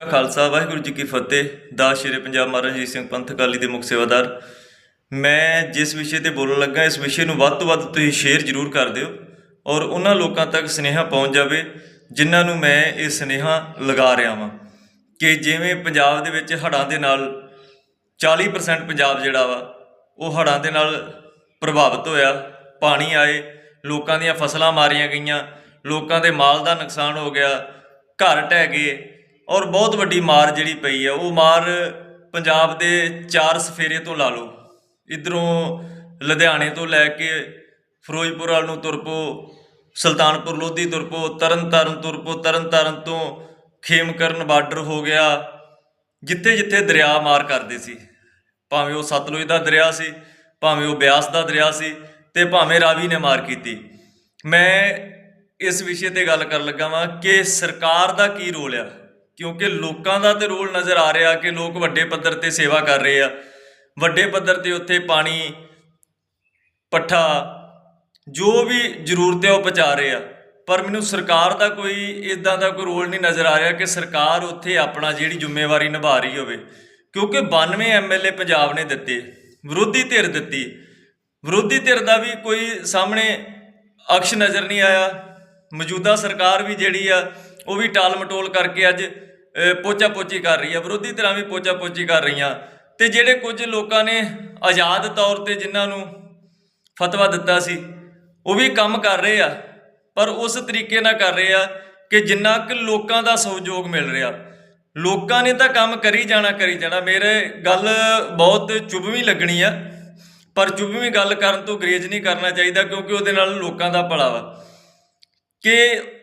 ਖਾਲਸਾ, ਵਾਹਿਗੁਰੂ ਜੀ ਕੀ ਫਤਿਹ। ਦਾ ਸ਼੍ਰੀ ਪੰਜਾਬ ਮਹਾਰਾਜ ਰਣਜੀਤ ਸਿੰਘ ਪੰਥ ਅਕਾਲੀ ਦੇ ਮੁੱਖ ਸੇਵਾਦਾਰ। ਮੈਂ ਜਿਸ ਵਿਸ਼ੇ ਤੇ ਬੋਲਣ ਲੱਗਾ, ਇਸ ਵਿਸ਼ੇ ਨੂੰ ਵੱਧ ਤੋਂ ਵੱਧ ਤੁਸੀਂ ਸ਼ੇਅਰ ਜ਼ਰੂਰ ਕਰ ਦਿਓ ਔਰ ਉਹਨਾਂ ਲੋਕਾਂ ਤੱਕ ਸੁਨੇਹਾ ਪਹੁੰਚ ਜਾਵੇ, ਜਿਨ੍ਹਾਂ ਨੂੰ ਮੈਂ ਇਹ ਸੁਨੇਹਾ ਲਗਾ ਰਿਹਾ ਵਾਂ ਕਿ ਜਿਵੇਂ ਪੰਜਾਬ ਦੇ ਵਿੱਚ ਹੜ੍ਹਾਂ ਦੇ ਨਾਲ 40% ਪੰਜਾਬ ਜਿਹੜਾ ਵਾ, ਉਹ ਹੜ੍ਹਾਂ ਦੇ ਨਾਲ ਪ੍ਰਭਾਵਿਤ ਹੋਇਆ, ਪਾਣੀ ਆਏ, ਲੋਕਾਂ ਦੀਆਂ ਫਸਲਾਂ ਮਾਰੀਆਂ ਗਈਆਂ, ਲੋਕਾਂ ਦੇ ਮਾਲ ਦਾ ਨੁਕਸਾਨ ਹੋ ਗਿਆ, ਘਰ ਢਹਿ ਗਏ ਔਰ ਬਹੁਤ ਵੱਡੀ ਮਾਰ ਜਿਹੜੀ ਪਈ ਆ, ਉਹ ਮਾਰ ਪੰਜਾਬ ਦੇ ਚਾਰ ਸਫੇਰੇ ਤੋਂ ਲਾ ਲਓ। ਇਧਰੋਂ ਲੁਧਿਆਣੇ ਤੋਂ ਲੈ ਕੇ ਫਿਰੋਜ਼ਪੁਰ ਵਾਲ ਨੂੰ ਤੁਰ ਪਓ, ਸੁਲਤਾਨਪੁਰ, ਲੋਧੀ ਤੁਰ ਪਓ ਤਰਨ ਤਾਰਨ ਤੁਰ ਪਓ ਤਰਨ ਤਾਰਨ ਤੋਂ ਖੇਮਕਰਨ ਬਾਰਡਰ ਹੋ ਗਿਆ। ਜਿੱਥੇ ਜਿੱਥੇ ਦਰਿਆ ਮਾਰ ਕਰਦੇ ਸੀ, ਭਾਵੇਂ ਉਹ ਸਤਲੁਜ ਦਾ ਦਰਿਆ ਸੀ, ਭਾਵੇਂ ਉਹ ਬਿਆਸ ਦਾ ਦਰਿਆ ਸੀ ਤੇ ਭਾਵੇਂ ਰਾਵੀ ਨੇ ਮਾਰ ਕੀਤੀ। ਮੈਂ ਇਸ ਵਿਸ਼ੇ ਤੇ ਗੱਲ ਕਰਨ ਲੱਗਾ ਵਾਂ ਕਿ ਸਰਕਾਰ ਦਾ ਕੀ ਰੋਲ ਆ? ਕਿਉਂਕਿ ਲੋਕਾਂ ਦਾ ਤੇ ਰੋਲ ਨਜ਼ਰ ਆ ਰਿਹਾ ਕਿ ਲੋਕ ਵੱਡੇ ਪੱਧਰ ਤੇ ਸੇਵਾ ਕਰ ਰਹੇ ਆ। ਵੱਡੇ ਪੱਧਰ ਤੇ ਉੱਥੇ ਪਾਣੀ, ਪੱਠਾ, ਜੋ ਵੀ ਜ਼ਰੂਰਤ ਹੈ ਉਹ ਪਹੁੰਚਾ ਰਹੇ ਆ। ਪਰ ਮੈਨੂੰ ਸਰਕਾਰ ਦਾ ਕੋਈ ਇਦਾਂ ਦਾ ਕੋਈ ਰੋਲ ਨਹੀਂ ਨਜ਼ਰ ਆ ਰਿਹਾ ਕਿ ਸਰਕਾਰ ਉੱਥੇ ਆਪਣਾ ਜਿਹੜੀ ਜ਼ਿੰਮੇਵਾਰੀ ਨਿਭਾ ਰਹੀ ਹੋਵੇ। ਕਿਉਂਕਿ 92 ਐਮਐਲਏ ਪੰਜਾਬ ਨੇ ਦਿੱਤੇ, ਵਿਰੋਧੀ ਧਿਰ ਦਿੱਤੀ। ਵਿਰੋਧੀ ਧਿਰ ਦਾ ਵੀ ਕੋਈ ਸਾਹਮਣੇ ਅਕਸ਼ ਨਜ਼ਰ ਨਹੀਂ ਆਇਆ। ਮੌਜੂਦਾ ਸਰਕਾਰ ਵੀ ਜਿਹੜੀ ਆ, ਉਹ ਵੀ ਟਾਲ ਮਟੋਲ ਕਰਕੇ ਅੱਜ ਪੋਚਾ ਪੋਚੀ ਕਰ ਰਹੀ ਆ, ਵਿਰੋਧੀ ਧਿਰਾਂ ਵੀ ਪੋਚਾ ਪੋਚੀ ਕਰ ਰਹੀਆਂ। ਤੇ ਜਿਹੜੇ ਕੁਝ ਲੋਕਾਂ ਨੇ ਆਜ਼ਾਦ ਤੌਰ ਤੇ ਜਿਨ੍ਹਾਂ ਨੂੰ ਫਤਵਾ ਦਿੱਤਾ ਸੀ, ਉਹ ਵੀ ਕੰਮ ਕਰ ਰਹੇ ਆ, ਪਰ ਉਸ ਤਰੀਕੇ ਨਾਲ ਕਰ ਰਹੇ ਆ ਕਿ ਜਿੰਨਾ ਕਿ ਲੋਕਾਂ ਦਾ ਸਹਿਯੋਗ ਮਿਲ ਰਿਹਾ। ਲੋਕਾਂ ਨੇ ਤਾਂ ਕੰਮ ਕਰੀ ਜਾਣਾ ਕਰੀ ਜਾਣਾ। ਮੇਰੇ ਗੱਲ ਬਹੁਤ ਚੁਭਵੀਂ ਲੱਗਣੀ ਆ, ਪਰ ਚੁਭਵੀਂ ਗੱਲ ਕਰਨ ਤੋਂ ਗਰੇਜ ਨਹੀਂ ਕਰਨਾ ਚਾਹੀਦਾ, ਕਿਉਂਕਿ ਉਹਦੇ ਨਾਲ ਲੋਕਾਂ ਦਾ ਭਲਾ ਵਾ। ਕਿ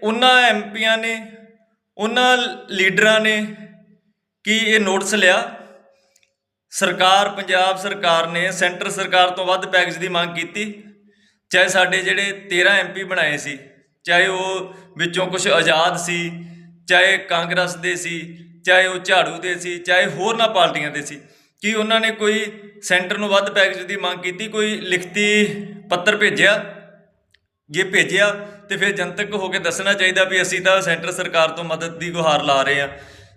ਉਹਨਾਂ ਐਮਪੀਆਂ ਨੇ ਉਹਨਾਂ ਲੀਡਰਾਂ ਨੇ ਕੀ ਇਹ ਨੋਟਿਸ ਲਿਆ? ਸਰਕਾਰ, ਪੰਜਾਬ ਸਰਕਾਰ ਨੇ, ਸੈਂਟਰ ਸਰਕਾਰ ਤੋਂ ਵੱਧ ਪੈਕੇਜ ਦੀ ਮੰਗ ਕੀਤੀ। ਚਾਹੇ ਸਾਡੇ ਜਿਹੜੇ 13 ਐਮਪੀ ਬਣਾਏ ਸੀ, ਚਾਹੇ ਉਹ ਵਿੱਚੋਂ ਕੁਝ ਆਜ਼ਾਦ ਸੀ, ਚਾਹੇ ਕਾਂਗਰਸ ਦੇ ਸੀ, ਚਾਹੇ ਉਹ ਝਾੜੂ ਦੇ ਸੀ, ਚਾਹੇ ਹੋਰਨਾਂ ਪਾਰਟੀਆਂ ਦੇ ਸੀ, ਕੀ ਉਹਨਾਂ ਨੇ ਕੋਈ ਸੈਂਟਰ ਨੂੰ ਵੱਧ ਪੈਕੇਜ ਦੀ ਮੰਗ ਕੀਤੀ, ਕੋਈ ਲਿਖਤੀ ਪੱਤਰ ਭੇਜਿਆ? ਜੇ ਭੇਜਿਆ ਤੇ ਫਿਰ ਜਨਤਕ ਹੋ ਕੇ ਦੱਸਣਾ ਚਾਹੀਦਾ ਵੀ ਅਸੀਂ ਤਾਂ ਸੈਂਟਰ ਸਰਕਾਰ ਤੋਂ ਮਦਦ ਦੀ ਗੁਹਾਰ ਲਾ ਰਹੇ ਆ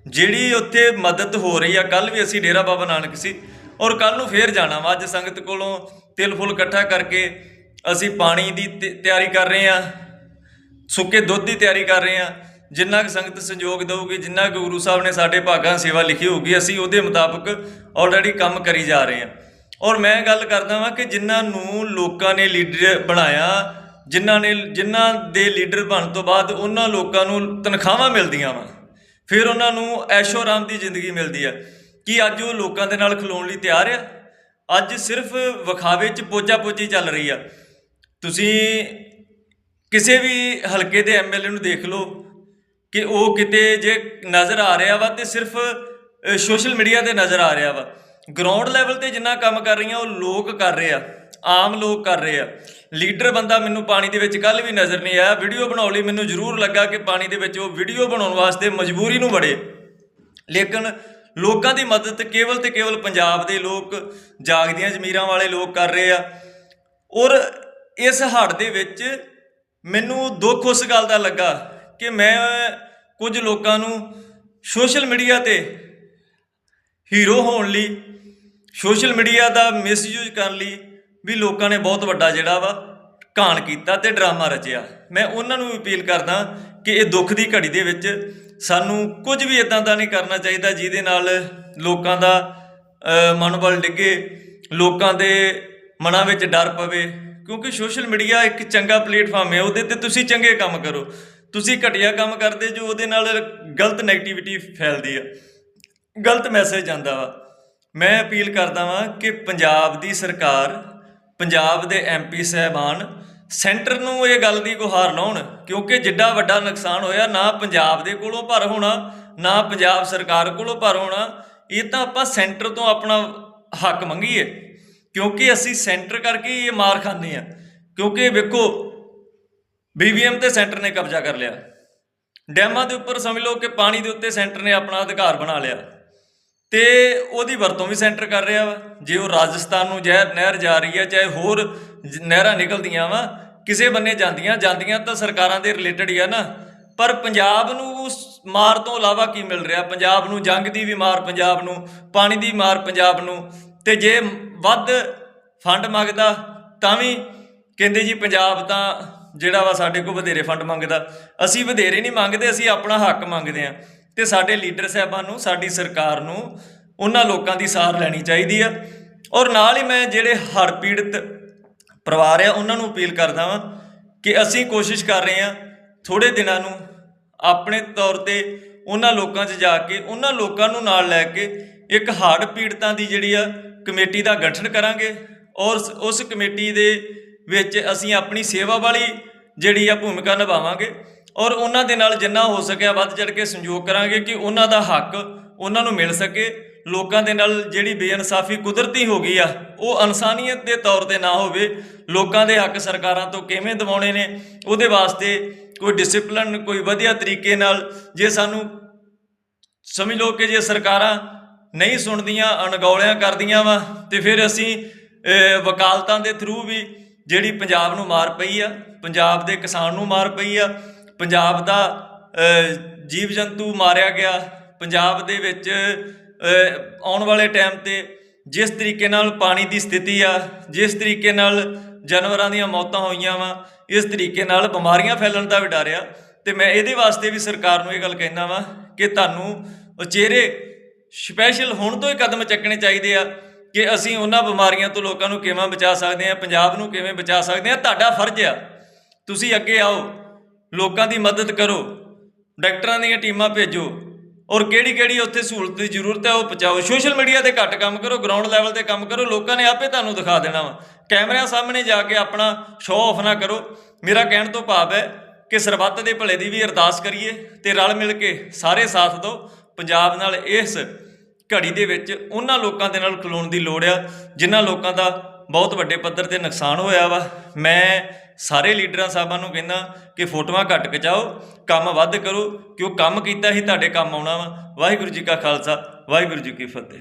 ਜਿਹੜੀ ਉੱਥੇ ਮਦਦ ਹੋ ਰਹੀ ਆ ਕੱਲ ਵੀ ਅਸੀਂ ਡੇਰਾ ਬਾਬਾ ਨਾਨਕ ਸੀ ਔਰ ਕੱਲ ਨੂੰ ਫੇਰ ਜਾਣਾ ਵਾ। ਅੱਜ ਸੰਗਤ ਕੋਲੋਂ ਤਿਲ ਫੁੱਲ ਇਕੱਠਾ ਕਰਕੇ ਅਸੀਂ ਪਾਣੀ ਦੀ ਤਿ- ਤਿਆਰੀ ਕਰ ਰਹੇ ਆ ਸੁੱਕੇ ਦੁੱਧ ਦੀ ਤਿਆਰੀ ਕਰ ਰਹੇ ਆ ਜਿੰਨਾ ਕੁ ਸੰਗਤ ਸੰਯੋਗ ਦੇਊਗੀ, ਜਿੰਨਾ ਕੁ ਗੁਰੂ ਸਾਹਿਬ ਨੇ ਸਾਡੇ ਭਾਗਾਂ ਸੇਵਾ ਲਿਖੀ ਹੋਊਗੀ, ਅਸੀਂ ਉਹਦੇ ਮੁਤਾਬਕ ਆਲਰੇਡੀ ਕੰਮ ਕਰੀ ਜਾ ਰਹੇ ਆ ਔਰ ਮੈਂ ਗੱਲ ਕਰਦਾ ਵਾਂ ਕਿ ਜਿਨ੍ਹਾਂ ਨੂੰ ਲੋਕਾਂ ਨੇ ਲੀਡਰ ਬਣਾਇਆ ਜਿਨ੍ਹਾਂ ਨੇ ਜਿਨ੍ਹਾਂ ਦੇ ਲੀਡਰ ਬਣਨ ਤੋਂ ਬਾਅਦ ਉਹਨਾਂ ਲੋਕਾਂ ਨੂੰ ਤਨਖਾਹਾਂ ਮਿਲਦੀਆਂ ਵਾ। ਫਿਰ ਉਹਨਾਂ ਨੂੰ ਐਸ਼ੋ ਆਰਾਮ ਦੀ ਜ਼ਿੰਦਗੀ ਮਿਲਦੀ ਆ। ਕੀ ਅੱਜ ਉਹ ਲੋਕਾਂ ਦੇ ਨਾਲ ਖਲੋਣ ਲਈ ਤਿਆਰ ਆ? ਅੱਜ ਸਿਰਫ ਵਿਖਾਵੇ 'ਚ ਪੋਚਾ ਪੋਚੀ ਚੱਲ ਰਹੀ ਆ। ਤੁਸੀਂ ਕਿਸੇ ਵੀ ਹਲਕੇ ਦੇ ਐਮਐਲਏ ਨੂੰ ਦੇਖ ਲਓ ਕਿ ਉਹ ਕਿਤੇ ਜੇ ਨਜ਼ਰ ਆ ਰਿਹਾ ਵਾ ਤੇ ਸਿਰਫ ਸੋਸ਼ਲ ਮੀਡੀਆ ਤੇ ਨਜ਼ਰ ਆ ਰਿਹਾ ਵਾ। ਗਰਾਊਂਡ ਲੈਵਲ ਤੇ ਜਿੰਨਾ ਕੰਮ ਕਰ ਰਹੀਆਂ, ਉਹ ਲੋਕ ਕਰ ਰਹੇ ਆ। ਆਮ ਲੋਕ ਕਰ ਰਹੇ ਆ। ਲੀਡਰ ਬੰਦਾ ਮੈਨੂੰ ਪਾਣੀ ਦੇ ਵਿੱਚ ਕੱਲ ਵੀ ਨਜ਼ਰ ਨਹੀਂ ਆਇਆ। ਵੀਡੀਓ ਬਣਾਉਣ ਲਈ ਮੈਨੂੰ ਜ਼ਰੂਰ ਲੱਗਾ ਕਿ ਪਾਣੀ ਦੇ ਵਿੱਚ ਉਹ ਵੀਡੀਓ ਬਣਾਉਣ ਵਾਸਤੇ ਮਜਬੂਰੀ ਨੂੰ ਬੜੇ ਲੇਕਿਨ ਲੋਕਾਂ ਦੀ ਮਦਦ ਕੇਵਲ ਤੇ ਕੇਵਲ ਪੰਜਾਬ ਦੇ ਲੋਕ ਜਾਗਦੀਆਂ ਜ਼ਮੀਰਾਂ ਵਾਲੇ ਲੋਕ ਕਰ ਰਹੇ ਆ। ਔਰ ਇਸ ਹੜ ਦੇ ਵਿੱਚ ਮੈਨੂੰ ਦੁੱਖ ਉਸ ਗੱਲ ਦਾ ਲੱਗਾ ਕਿ ਮੈਂ ਕੁਝ ਲੋਕਾਂ ਨੂੰ ਸੋਸ਼ਲ ਮੀਡੀਆ ਤੇ ਹੀਰੋ ਹੋਣ ਲਈ, ਸੋਸ਼ਲ ਮੀਡੀਆ ਦਾ ਮਿਸਯੂਜ਼ ਕਰਨ ਲਈ ਵੀ ਲੋਕਾਂ ਨੇ ਬਹੁਤ ਵੱਡਾ ਜਿਹੜਾ ਵਾ ਕਾਣ ਕੀਤਾ ਤੇ ਡਰਾਮਾ ਰਚਿਆ। ਮੈਂ ਉਹਨਾਂ ਨੂੰ ਅਪੀਲ ਕਰਦਾ ਕਿ ਇਹ ਦੁੱਖ ਦੀ ਘੜੀ ਦੇ ਵਿੱਚ ਸਾਨੂੰ ਕੁਝ ਵੀ ਇਦਾਂ ਦਾ ਨਹੀਂ ਕਰਨਾ ਚਾਹੀਦਾ ਜਿਹਦੇ ਨਾਲ ਲੋਕਾਂ ਦਾ ਮਨੋਬਲ ਡਿੱਗੇ, ਲੋਕਾਂ ਦੇ ਮਨਾਂ ਵਿੱਚ ਡਰ ਪਵੇ। ਕਿਉਂਕਿ ਸੋਸ਼ਲ ਮੀਡੀਆ ਇੱਕ ਚੰਗਾ ਪਲੇਟਫਾਰਮ ਹੈ, ਉਹਦੇ ਤੇ ਤੁਸੀਂ ਚੰਗੇ ਕੰਮ ਕਰੋ। ਤੁਸੀਂ ਘਟੀਆ ਕੰਮ ਕਰਦੇ ਜੋ ਉਹਦੇ ਨਾਲ ਗਲਤ 네ਗੇਟਿਵਿਟੀ ਫੈਲਦੀ ਆ। ਗਲਤ ਮੈਸੇਜ ਜਾਂਦਾ ਵਾ। ਮੈਂ ਅਪੀਲ ਕਰਦਾ ਵਾਂ ਕਿ ਪੰਜਾਬ ਦੀ ਸਰਕਾਰ ਪੰਜਾਬ ਦੇ ਐਮਪੀ ਸਹਿਬਾਨ ਸੈਂਟਰ ਨੂੰ ਇਹ ਗੱਲ ਦੀ ਗੁਹਾਰ ਲਾਉਣ, ਕਿਉਂਕਿ ਜਿੱਡਾ ਵੱਡਾ ਨੁਕਸਾਨ ਹੋਇਆ, ਨਾ ਪੰਜਾਬ ਦੇ ਕੋਲੋਂ ਭਰ ਹੋਣਾ, ਨਾ ਪੰਜਾਬ ਸਰਕਾਰ ਕੋਲੋਂ ਭਰ ਹੋਣਾ, ਇਹ ਤਾਂ ਆਪਾਂ ਸੈਂਟਰ ਤੋਂ ਆਪਣਾ ਹੱਕ ਮੰਗੀਏ, ਕਿਉਂਕਿ ਅਸੀਂ ਸੈਂਟਰ ਕਰਕੇ ਇਹ ਮਾਰ ਖਾਂਦੇ ਆ ਕਿਉਂਕਿ ਵੇਖੋ ਬੀਬੀਐਮ ਤੇ ਸੈਂਟਰ ਨੇ ਕਬਜ਼ਾ ਕਰ ਲਿਆ। ਡੈਮਾਂ ਦੇ ਉੱਪਰ ਸਮਝ ਲਓ ਕਿ ਪਾਣੀ ਦੇ ਉੱਤੇ ਸੈਂਟਰ ਨੇ ਆਪਣਾ ਅਧਿਕਾਰ ਬਣਾ ਲਿਆ। ਤੇ ਉਹਦੀ ਵਰਤੋਂ ਵੀ ਸੈਂਟਰ ਕਰ ਰਿਹਾ ਵਾ। ਜੇ ਉਹ ਰਾਜਸਥਾਨ ਨੂੰ ਜ਼ਹਿਰ, ਨਹਿਰ ਜਾ ਰਹੀ ਹੈ, ਚਾਹੇ ਹੋਰ ਜ- ਨਹਿਰਾਂ ਨਿਕਲਦੀਆਂ ਵਾ, ਕਿਸੇ ਬੰਨੇ ਜਾਂਦੀਆਂ ਜਾਂਦੀਆਂ ਤਾਂ ਸਰਕਾਰਾਂ ਦੇ ਰਿਲੇਟਡ ਹੀ ਆ ਨਾ। ਪਰ ਪੰਜਾਬ ਨੂੰ ਉਸ ਮਾਰ ਤੋਂ ਇਲਾਵਾ ਕੀ ਮਿਲ ਰਿਹਾ? ਪੰਜਾਬ ਨੂੰ ਜੰਗ ਦੀ ਵੀ ਮਾਰ ਪੰਜਾਬ ਨੂੰ, ਪਾਣੀ ਦੀ ਮਾਰ ਪੰਜਾਬ ਨੂੰ। ਤੇ ਜੇ ਵੱਧ ਫੰਡ ਮੰਗਦਾ, ਤਾਂ ਵੀ ਕਹਿੰਦੇ ਜੀ ਪੰਜਾਬ ਤਾਂ ਜਿਹੜਾ ਵਾ ਸਾਡੇ ਕੋਲ ਵਧੇਰੇ ਫੰਡ ਮੰਗਦਾ। ਅਸੀਂ ਵਧੇਰੇ ਨਹੀਂ ਮੰਗਦੇ, ਅਸੀਂ ਆਪਣਾ ਹੱਕ ਮੰਗਦੇ ਆ ਤੇ ਸਾਡੇ ਲੀਡਰ ਸਾਹਿਬਾਂ ਨੂੰ, ਸਾਡੀ ਸਰਕਾਰ ਨੂੰ, ਉਹਨਾਂ ਲੋਕਾਂ ਦੀ ਸਾਰ ਲੈਣੀ ਚਾਹੀਦੀ ਆ। ਔਰ ਨਾਲ ਹੀ ਮੈਂ ਜਿਹੜੇ ਹੜ੍ਹ ਪੀੜਤ ਪਰਿਵਾਰ ਆ, ਉਹਨਾਂ ਨੂੰ ਅਪੀਲ ਕਰਦਾ ਵਾਂ ਕਿ ਅਸੀਂ ਕੋਸ਼ਿਸ਼ ਕਰ ਰਹੇ ਹਾਂ ਥੋੜੇ ਦਿਨਾਂ ਨੂੰ ਆਪਣੇ ਤੌਰ ਤੇ ਉਹਨਾਂ ਲੋਕਾਂ 'ਚ ਜਾ ਕੇ, ਉਹਨਾਂ ਲੋਕਾਂ ਨੂੰ ਨਾਲ ਲੈ ਕੇ ਇੱਕ ਹੜ੍ਹ ਪੀੜਤਾਂ ਦੀ ਜਿਹੜੀ ਆ ਕਮੇਟੀ ਦਾ ਗਠਨ ਕਰਾਂਗੇ। ਔਰ ਉਸ ਕਮੇਟੀ ਦੇ ਵਿੱਚ ਅਸੀਂ ਆਪਣੀ ਸੇਵਾ ਵਾਲੀ ਜਿਹੜੀ ਆ ਭੂਮਿਕਾ ਨਿਭਾਵਾਂਗੇ ਔਰ ਉਹਨਾਂ ਦੇ ਨਾਲ ਜਿੰਨਾ ਹੋ ਸਕਿਆ ਵੱਧ ਚੜ ਕੇ ਸੰਯੋਗ ਕਰਾਂਗੇ ਕਿ ਉਹਨਾਂ ਦਾ ਹੱਕ ਉਹਨਾਂ ਨੂੰ ਮਿਲ ਸਕੇ, ਲੋਕਾਂ ਦੇ ਨਾਲ ਜਿਹੜੀ ਬੇਇਨਸਾਫੀ ਕੁਦਰਤੀ ਹੋ ਗਈ ਆ, ਉਹ ਇਨਸਾਨੀਅਤ ਦੇ ਤੌਰ ਤੇ ਨਾ ਹੋਵੇ, ਲੋਕਾਂ ਦੇ ਹੱਕ ਸਰਕਾਰਾਂ ਤੋਂ ਕਿਵੇਂ ਦਿਵਾਉਣੇ ਨੇ, ਉਹਦੇ ਵਾਸਤੇ ਕੋਈ ਡਿਸਪਲਿਨ ਕੋਈ ਵਧੀਆ ਤਰੀਕੇ ਨਾਲ ਜੇ ਸਾਨੂੰ ਸਮਝ ਲਓ ਕਿ ਜੇ ਸਰਕਾਰਾਂ ਨਹੀਂ ਸੁਣਦੀਆਂ, ਅਣਗੌਲਿਆਂ ਕਰਦੀਆਂ ਵਾ, ਤੇ ਫਿਰ ਅਸੀਂ ਵਕਾਲਤਾਂ ਦੇ ਥਰੂ ਵੀ ਜਿਹੜੀ ਪੰਜਾਬ ਨੂੰ ਮਾਰ ਪਈ ਆ, ਪੰਜਾਬ ਦੇ ਕਿਸਾਨ ਨੂੰ ਮਾਰ ਪਈ ਆ, ਪੰਜਾਬ ਦਾ ਜੀਵ ਜੰਤੂ ਮਾਰਿਆ ਗਿਆ, ਪੰਜਾਬ ਦੇ ਵਿੱਚ ਆਉਣ ਵਾਲੇ ਟਾਈਮ ਤੇ ਜਿਸ ਤਰੀਕੇ ਨਾਲ ਪਾਣੀ ਦੀ ਸਥਿਤੀ ਆ, ਜਿਸ ਤਰੀਕੇ ਨਾਲ ਜਾਨਵਰਾਂ ਦੀਆਂ ਮੌਤਾਂ ਹੋਈਆਂ ਵਾ, ਇਸ ਤਰੀਕੇ ਨਾਲ ਬਿਮਾਰੀਆਂ ਫੈਲਣ ਦਾ ਵੀ ਡਰ ਆ, ਤੇ ਮੈਂ ਇਹਦੇ ਵਾਸਤੇ ਵੀ ਸਰਕਾਰ ਨੂੰ ਇਹ ਗੱਲ ਕਹਿਣਾ ਵਾ ਕਿ ਤੁਹਾਨੂੰ ਉਚੇਰੇ ਸਪੈਸ਼ਲ ਹੁਣ ਤੋਂ ਹੀ ਕਦਮ ਚੱਕਣੇ ਚਾਹੀਦੇ ਆ ਕਿ ਅਸੀਂ ਉਹਨਾਂ ਬਿਮਾਰੀਆਂ ਤੋਂ ਲੋਕਾਂ ਨੂੰ ਕਿਵੇਂ ਬਚਾ ਸਕਦੇ ਹਾਂ, ਪੰਜਾਬ ਨੂੰ ਕਿਵੇਂ ਬਚਾ ਸਕਦੇ ਹਾਂ, ਤੁਹਾਡਾ ਫਰਜ਼ ਆ। ਤੁਸੀਂ ਅੱਗੇ ਆਓ, ਲੋਕਾਂ ਦੀ ਮਦਦ ਕਰੋ, ਡਾਕਟਰਾਂ ਦੀਆਂ ਟੀਮਾਂ ਭੇਜੋ, ਔਰ ਕਿਹੜੀ ਕਿਹੜੀ ਉੱਥੇ ਸਹੂਲਤ ਦੀ ਜ਼ਰੂਰਤ ਹੈ ਉਹ ਪਹੁੰਚਾਓ। ਸੋਸ਼ਲ ਮੀਡੀਆ ਤੇ ਘੱਟ ਕੰਮ ਕਰੋ ਗਰਾਊਂਡ ਲੈਵਲ ਤੇ ਕੰਮ ਕਰੋ, ਲੋਕਾਂ ਨੇ ਆਪੇ ਤੁਹਾਨੂੰ ਦਿਖਾ ਦੇਣਾ ਵਾ। ਕੈਮਰਿਆਂ ਸਾਹਮਣੇ ਜਾ ਕੇ ਆਪਣਾ ਸ਼ੋਅ ਆਫ ਨਾ ਕਰੋ। ਮੇਰਾ ਕਹਿਣ ਤੋਂ ਭਾਵ ਹੈ ਕਿ ਸਰਬੱਤ ਦੇ ਭਲੇ ਦੀ ਵੀ ਅਰਦਾਸ ਕਰੀਏ ਤੇ ਰਲ ਮਿਲ ਕੇ ਸਾਰੇ ਸਾਥ ਦਿਓ। ਪੰਜਾਬ ਨਾਲ ਇਸ ਘੜੀ ਦੇ ਵਿੱਚ ਉਹਨਾਂ ਲੋਕਾਂ ਦੇ ਨਾਲ ਖਲੋਣ ਦੀ ਲੋੜ ਆ, ਜਿਨ੍ਹਾਂ ਲੋਕਾਂ ਦਾ ਬਹੁਤ ਵੱਡੇ ਪੱਧਰ ਤੇ ਨੁਕਸਾਨ ਹੋਇਆ ਵਾ। ਮੈਂ ਸਾਰੇ ਲੀਡਰਾਂ ਸਾਹਿਬਾਂ ਨੂੰ ਕਹਿੰਦਾ ਕਿ ਫੋਟੋਆਂ ਘੱਟ ਖਿਚਾਓ, ਕੰਮ ਵੱਧ ਕਰੋ ਕਿ ਉਹ ਕੰਮ ਕੀਤਾ ਹੀ ਤੁਹਾਡੇ ਕੰਮ ਆਉਣਾ ਵਾ। ਵਾਹਿਗੁਰੂ ਜੀ ਕਾ ਖਾਲਸਾ, ਵਾਹਿਗੁਰੂ ਜੀ ਕੀ ਫਤਿਹ।